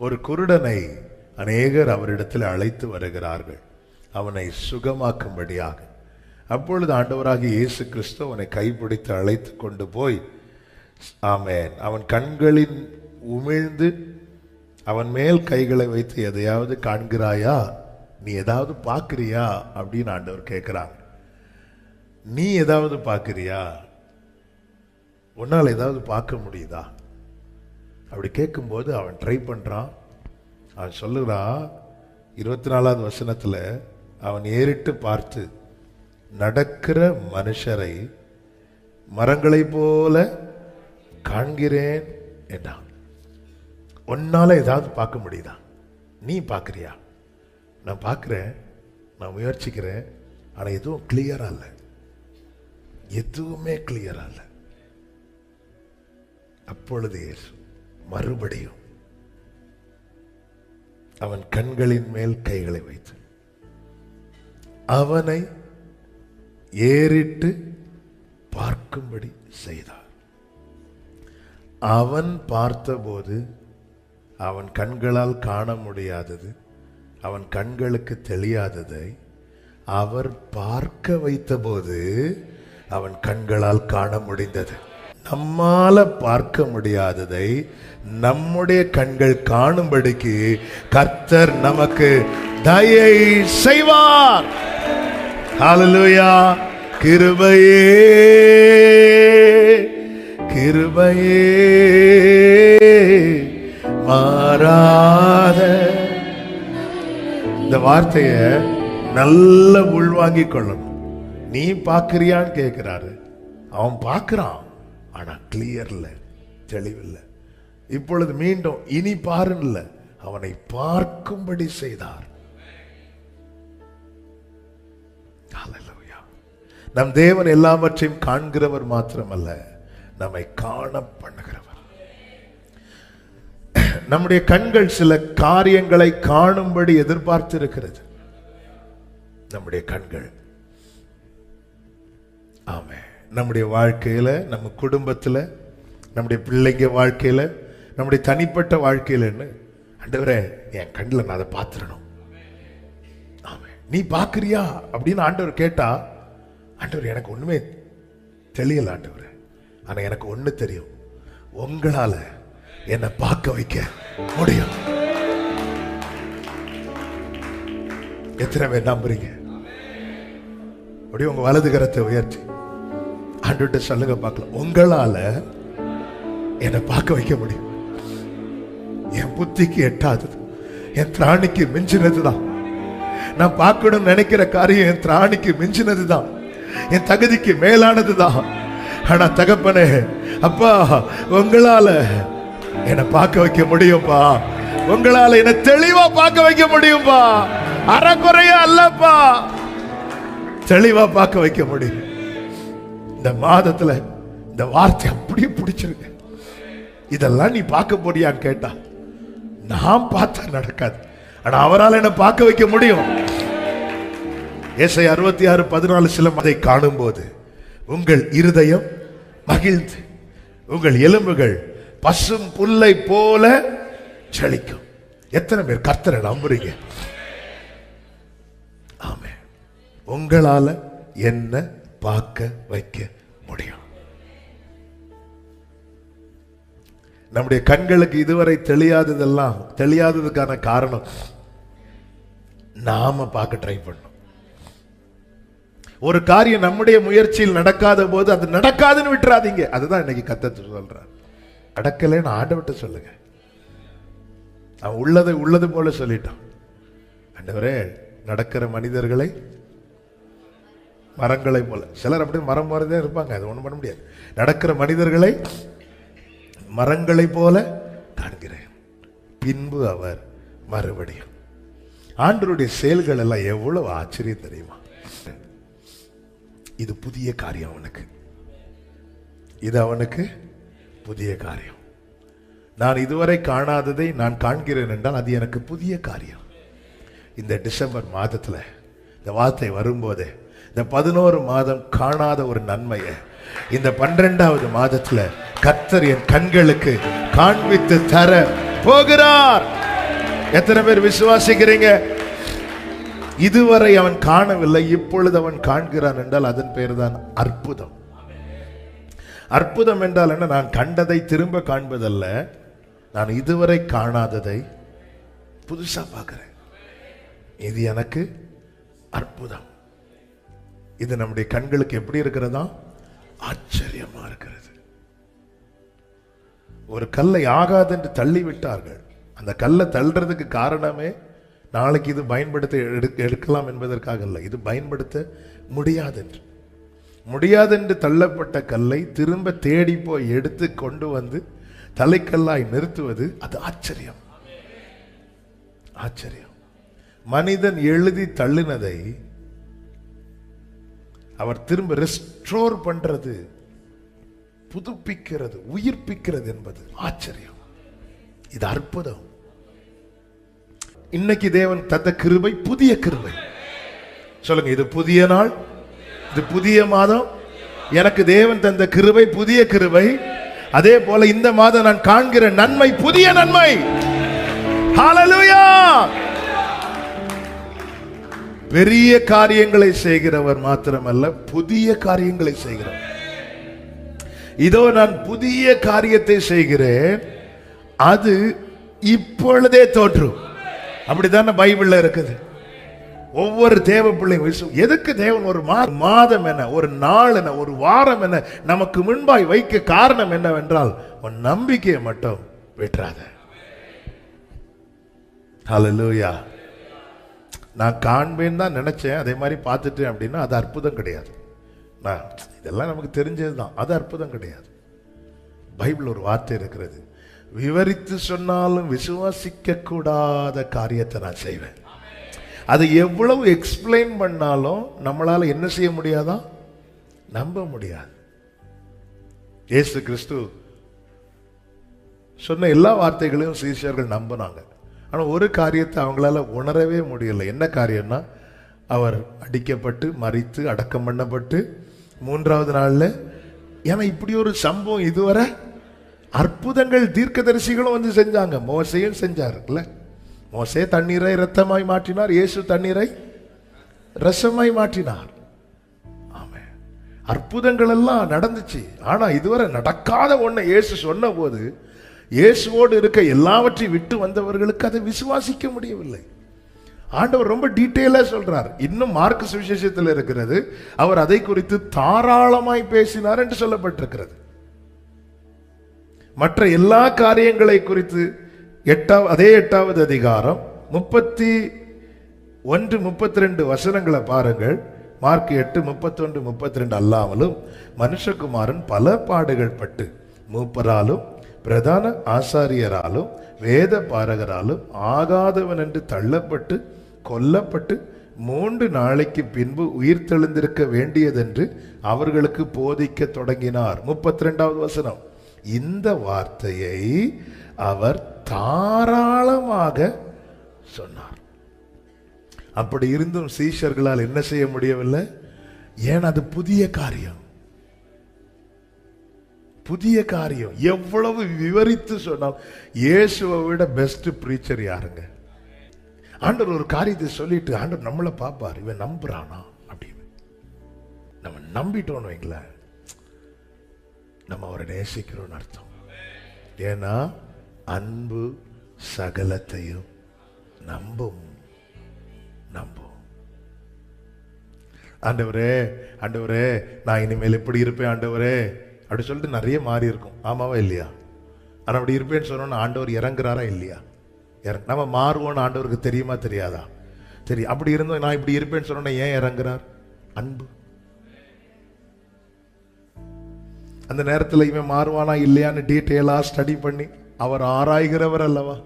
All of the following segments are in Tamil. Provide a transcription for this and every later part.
ஒரு குருடனை அநேகர் அவரிடத்தில் அழைத்து வருகிறார்கள். அவனை சுகமாக்கும்படியாக. அப்பொழுது ஆண்டவராகி இயேசு கிறிஸ்து அவனை கைப்பிடித்து அழைத்து கொண்டு போய் ஆமேன். அவன் கண்களின் உமிழ்ந்து அவன் மேல் கைகளை வைத்து எதையாவது காண்கிறாயா? நீ ஏதாவது பார்க்குறியா? அப்படின்னு ஆண்டவர் கேட்குறாங்க. நீ ஏதாவது பார்க்கிறியா? உன்னால் ஏதாவது பார்க்க முடியுதா? அப்படி கேட்கும்போது அவன் ட்ரை பண்ணுறான் அவன் சொல்லுகிறான் இருபத்தி நாலாவது வசனத்தில் அவன் ஏறிட்டு பார்த்து நடக்கிற மனுஷரை மரங்களைப் போல காண்கிறேன் என்றான். உன்னால் ஏதாவது பார்க்க முடியுதா? நீ பார்க்குறியா? நான் பார்க்குறேன் நான் முயற்சிக்கிறேன் ஆனால் எதுவும் கிளியராக இல்லை. எதுவுமே கிளியராக இல்லை. அப்பொழுது இயேசு மறுபடியும் அவன் கண்களின் மேல் கைகளை வைத்து அவனை ஏறிட்டு பார்க்கும்படி செய்தார் அவன் பார்த்தபோது அவன் கண்களால் காண முடியாதது அவன் கண்களுக்கு தெரியாததை அவர் பார்க்க வைத்தபோது அவன் கண்களால் காண முடிந்தது. நம்மால பார்க்க முடியாததை நம்முடைய கண்கள் காணும்படிக்கு கர்த்தர் நமக்கு தயை செய்வார். ஹalleluya கிருபையே கிருபையே மாறாத. இந்த வார்த்தைய நல்ல உள்வாங்கிக் கொள்ளணும். நீ பார்க்கிறியான்னு கேட்கிறாரு. அவன் பார்க்கிறான். ஆனா கிளியர்ல தெளிவில்லை. இப்பொழுது மீண்டும் இனி பாருன்ல அவனை பார்க்கும்படி செய்தார். நம் தேவன் எல்லாவற்றையும் காண்கிறவர் மாத்திரமல்ல நம்மை காண பண்ணுகிறவர் நம்முடைய கண்கள் சில காரியங்களை காணும்படி எதிர்பார்த்து இருக்கிறது நம்முடைய கண்கள். ஆமே நம்முடைய வாழ்க்கையில் நம்ம குடும்பத்தில் நம்முடைய பிள்ளைங்க வாழ்க்கையில் நம்முடைய தனிப்பட்ட வாழ்க்கையிலன்னு ஆண்டவரே என் கண்ணில் நான் அதை பார்த்துடணும். ஆமாம் நீ பார்க்குறியா? அப்படின்னு ஆண்டவர் கேட்டா ஆண்டவர் எனக்கு ஒன்றுமே தெரியல ஆண்டவர். ஆனால் எனக்கு ஒன்று தெரியும். உங்களால் என்னை பார்க்க வைக்க முடியும். எத்தனை பேர் நம்புறீங்க? அப்படியே உங்கள் வலது கரத்தை உயர்த்தி. ஆண்டுகிட்ட சொல்லுங்க பார்க்கலாம். உங்களால என்னை பார்க்க வைக்க முடியும். என் புத்திக்கு எட்டாதது. என் திராணிக்கு மிஞ்சினது தான் நான் பார்க்கணும்னு நினைக்கிற காரியம் என் திராணிக்கு மிஞ்சினது தான் என் தகுதிக்கு மேலானது தான் ஆனா தகப்பனே அப்பா உங்களால என்னை பார்க்க வைக்க முடியும்பா? உங்களால என்னை தெளிவா பார்க்க வைக்க முடியும்பா? அறக்குறையா அல்லப்பா. தெளிவா பார்க்க வைக்க முடியும். இந்த மாதத்துல இந்த வார்த்தை அப்படியே பிடிச்சிருக்கு. இதெல்லாம் நீ பார்க்க போறியான்னு கேட்டா நான் பார்த்தா நடக்காது. ஆனா அவரால் என்ன பார்க்க வைக்க முடியும். ஏசை அறுபத்தி ஆறு பதினாலு சில அதை காணும்போது உங்கள் இருதயம் மகிழ்ந்து உங்கள் எலும்புகள் பசும் புல்லை போல செழிக்கும் எத்தனை பேர் கர்த்தரை நம்புறீங்க? ஆமே உங்களால என்ன பார்க்க வைக்க முடியும். நம்முடைய கண்களுக்கு இதுவரை தெரியாததெல்லாம் தெரியாததுக்கான காரணம் நாம பார்க்க ட்ரை பண்ணும் ஒரு காரியம் நம்முடைய முயற்சியில் நடக்காத போது அது நடக்காதுன்னு விட்டுறாதீங்க. அதுதான் இன்னைக்கு கத்த சொல்றார். நடக்கலைன்னு ஆண்டவட்ட சொல்லுங்க. அவன் உள்ளதை உள்ளது போல சொல்லிட்டான். ஆண்டவரே நடக்கிற மனிதர்களை மரங்களை போல. சிலர் அப்படியே மரம் போறதே இருப்பாங்க அது ஒன்றும் பண்ண முடியாது. நடக்கிற மனிதர்களை மரங்களை போல காண்கிறேன். பின்பு அவர் மறுபடியும். ஆண்டருடைய செயல்கள் எல்லாம் எவ்வளவு ஆச்சரியம் தெரியுமா? இது புதிய காரியம் அவனுக்கு. இது அவனுக்கு புதிய காரியம். நான் இதுவரை காணாததை நான் காண்கிறேன் என்றால் அது எனக்கு புதிய காரியம். இந்த டிசம்பர் மாதத்துல இந்த வார்த்தை வரும்போதே இந்த பதினோரு மாதம் காணாத ஒரு நன்மையை இந்த பன்னிரெண்டாவது மாதத்துல கர்த்தர் என் கண்களுக்கு காண்பித்து தர போகிறார். எத்தனை பேர் விசுவாசிக்கிறீங்க? இதுவரை அவன் காணவில்லை இப்பொழுது அவன் காண்கிறான் என்றால் அதன் பெயர் தான் அற்புதம். அற்புதம் என்றால் என்ன? நான் கண்டதை திரும்ப காண்பதல்ல நான் இதுவரை காணாததை புதுசா பார்க்கிறேன். இது எனக்கு அற்புதம். இது நம்முடைய கண்களுக்கு எப்படி இருக்கிறதா? ஆச்சரியமா இருக்கிறது. ஒரு கல்லை ஆகாதென்று தள்ளி விட்டார்கள் அந்த கல்லை தள்ளுறதுக்கு காரணமே நாளைக்கு இது பயன்படுத்த எடுக்கலாம் என்பதற்காக அல்ல. இது பயன்படுத்த முடியாதென்று. முடியாதென்று தள்ளப்பட்ட கல்லை திரும்ப தேடி போய் எடுத்து கொண்டு வந்து தலைக்கல்லாய் நிறுத்துவது அது ஆச்சரியம். ஆச்சரியம். மனிதன் எழுதி தள்ளினதை அவர் திரும்ப ரெஸ்டோர் பண்றது புதுப்பிக்கிறது உயிர்ப்பிக்கிறது என்பது. ஆச்சரியம். இது அற்புதம். இன்னைக்கு தேவன் தந்த கிருபை புதிய கிருபை. சொல்லுங்க இது புதிய நாள் இது புதிய மாதம். எனக்கு தேவன் தந்த கிருபை புதிய கிருபை. அதே போல இந்த மாதம் நான் காண்கிற நன்மை புதிய நன்மை. ஹalleluya பெரிய காரியங்களை செய்கிறவர் மாத்திரமல்ல புதிய காரியங்களை செய்கிறவர். இதோ நான் புதிய காரியத்தை செய்கிறேன் அது இப்பொழுதே தோற்றும் அப்படித்தானே பைபிள்ல இருக்குது. ஒவ்வொரு தேவ பிள்ளை எதுக்கு தேவன் ஒரு மாதம் என்ன ஒரு நாள் என்ன ஒரு வாரம் என்ன நமக்கு முன்பாய் வைக்க காரணம் என்னவென்றால் உன் நம்பிக்கையை மட்டும் விட்டுறாத. ஹalleluya. நான் காண்பேன்னு தான் நினச்சேன். அதே மாதிரி பார்த்துட்டேன் அப்படின்னா அது அற்புதம் கிடையாது. நான் இதெல்லாம் நமக்கு தெரிஞ்சது தான். அது அற்புதம் கிடையாது. பைபிள் ஒரு வார்த்தை இருக்கிறது. விவரித்து சொன்னாலும் விசுவாசிக்க கூடாத காரியத்தை நான் செய்வேன். அதை எவ்வளவு எக்ஸ்பிளைன் பண்ணாலும் நம்மளால் என்ன செய்ய முடியாதா? நம்ப முடியாது. ஏசு கிறிஸ்து சொன்ன எல்லா வார்த்தைகளையும் சீஷர்கள் நம்பினாங்க. ஆனால் ஒரு காரியத்தை அவங்களால உணரவே முடியல. என்ன காரியம்னா அவர் அடிக்கப்பட்டு மறித்து அடக்கம் பண்ணப்பட்டு மூன்றாவது நாளில் ஏன்னா இப்படி ஒரு சம்பவம் இதுவரை அற்புதங்கள் தீர்க்கதரிசிகளும் வந்து செஞ்சாங்க. மோசையும் செஞ்சாருல்ல மோசே தண்ணீரை இரத்தமாய் மாற்றினார் இயேசு தண்ணீரை ரசமாய் மாற்றினார். ஆமாம் அற்புதங்கள் எல்லாம் நடந்துச்சு. ஆனா இதுவரை நடக்காத ஒன்று இயேசு சொன்ன போது இயேசுவோடு இருக்க எல்லாவற்றையும் விட்டு வந்தவர்களுக்கு அதை விசுவாசிக்க முடியவில்லை. ஆண்டவர் ரொம்ப டீட்டெயிலா சொல்றார். இன்னும் மார்க் சுவிசேஷத்தில் இருக்கிறது. அவர் அதை குறித்து தாராளமாய் பேசினார் என்று சொல்லப்பட்டிருக்கிறது. மற்ற எல்லா காரியங்களை குறித்து எட்டாவது அதே எட்டாவது அதிகாரம் முப்பத்தி ஒன்று முப்பத்தி ரெண்டு வசனங்களை பாருங்கள். மார்க் எட்டு முப்பத்தொன்று முப்பத்தி ரெண்டு அல்லாமலும் மனுஷகுமாரன் பல பாடுகள் பட்டு மூப்பராலும் பிரதான ஆசாரியராலும் வேத பாரகராலும் ஆகாதவன் என்று தள்ளப்பட்டு கொல்லப்பட்டு மூன்று நாளைக்கு பின்பு உயிர் தெழுந்திருக்க வேண்டியதென்று அவர்களுக்கு போதிக்க தொடங்கினார். முப்பத்தி ரெண்டாவது வசனம். இந்த வார்த்தையை அவர் தாராளமாக சொன்னார். அப்படி இருந்தும் சீஷர்களால் என்ன செய்ய முடியவில்லை? ஏன்? அது புதிய காரியம். புதிய காரியம். எவ்வளவு விவரித்து சொன்னால் இயேசுவை விட பெஸ்ட் பிரீச்சர் யாருங்க? ஆண்டவர் ஒரு காரியத்தை சொல்லிட்டு ஆண்டவர் நம்மளை பார்ப்பார். இவன் நம்புறானா? அப்படின்னு. நம்ம நம்பிட்டோம்னு வைங்களேன். நம்ம அவரை நேசிக்கிறோம்னு அர்த்தம். ஏன்னா அன்பு சகலத்தையும் நம்பும். நம்பும். ஆண்டவரே ஆண்டவரே நான் இனிமேல் எப்படி இருப்பேன் ஆண்டவரே? அப்படி சொல்லிட்டு நிறைய மாறி இருக்கும். ஆமாவா இல்லையா? ஆனால் அப்படி இருப்பேன்னு சொன்னோன்னா ஆண்டவர் இறங்குறாரா இல்லையா? இறங்க நம்ம மாறுவோம்னு ஆண்டவருக்கு தெரியுமா தெரியாதா? சரி அப்படி இருந்தோம் நான் இப்படி இருப்பேன்னு சொன்னோன்னா ஏன் இறங்குறார்? அன்பு. அந்த நேரத்தில் இவன் மாறுவானா இல்லையான்னு டீட்டெயிலாக ஸ்டடி பண்ணி அவர் ஆராய்கிறவர் அல்லவா?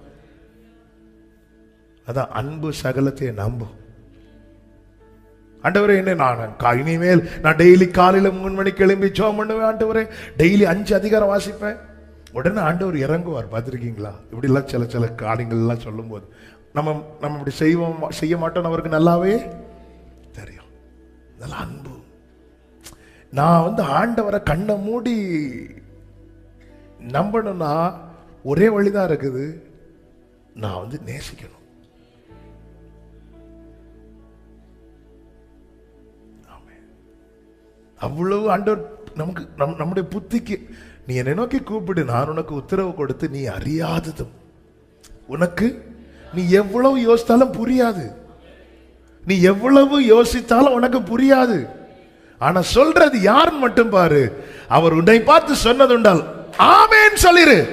அதான் அன்பு சகலத்தை நம்பும். ஆண்டவரே என்ன நான் கா- இனிமேல் நான் டெய்லி காலையில் மூணு மணிக்கு எழும்பி ஜோம் பண்ணுவேன் ஆண்டவரே. டெய்லி அஞ்சு அதிகாரம் வாசிப்பேன். உடனே ஆண்டவர் இறங்குவார் பார்த்துருக்கீங்களா? இப்படிலாம் சில சில காரியங்கள்லாம் சொல்லும்போது நம்ம நம்ம இப்படி செய்வோம் செய்ய மாட்டோம் அவருக்கு நல்லாவே தெரியும். நல்ல அன்பு. நான் வந்து ஆண்டவரை கண்ணை மூடி நம்பணும்னா ஒரே வழிதான் இருக்குது. நான் வந்து நேசிக்கணும். அவ்வளவு ஆண்டவர் நமக்கு நம் நம்முடைய புத்திக்கு. நீ என்னை நோக்கி கூப்பிடு நான் உனக்கு உத்தரவு கொடுத்து நீ அறியாததும். உனக்கு நீ எவ்வளவு யோசித்தாலும் புரியாது. நீ எவ்வளவு யோசித்தாலும் உனக்கு புரியாது. ஆனா சொல்றது யாருன்னு மட்டும் பாரு. அவர் உன்னை பார்த்து சொன்னதுண்டால் ஆமேன்னு சொல்லிரு.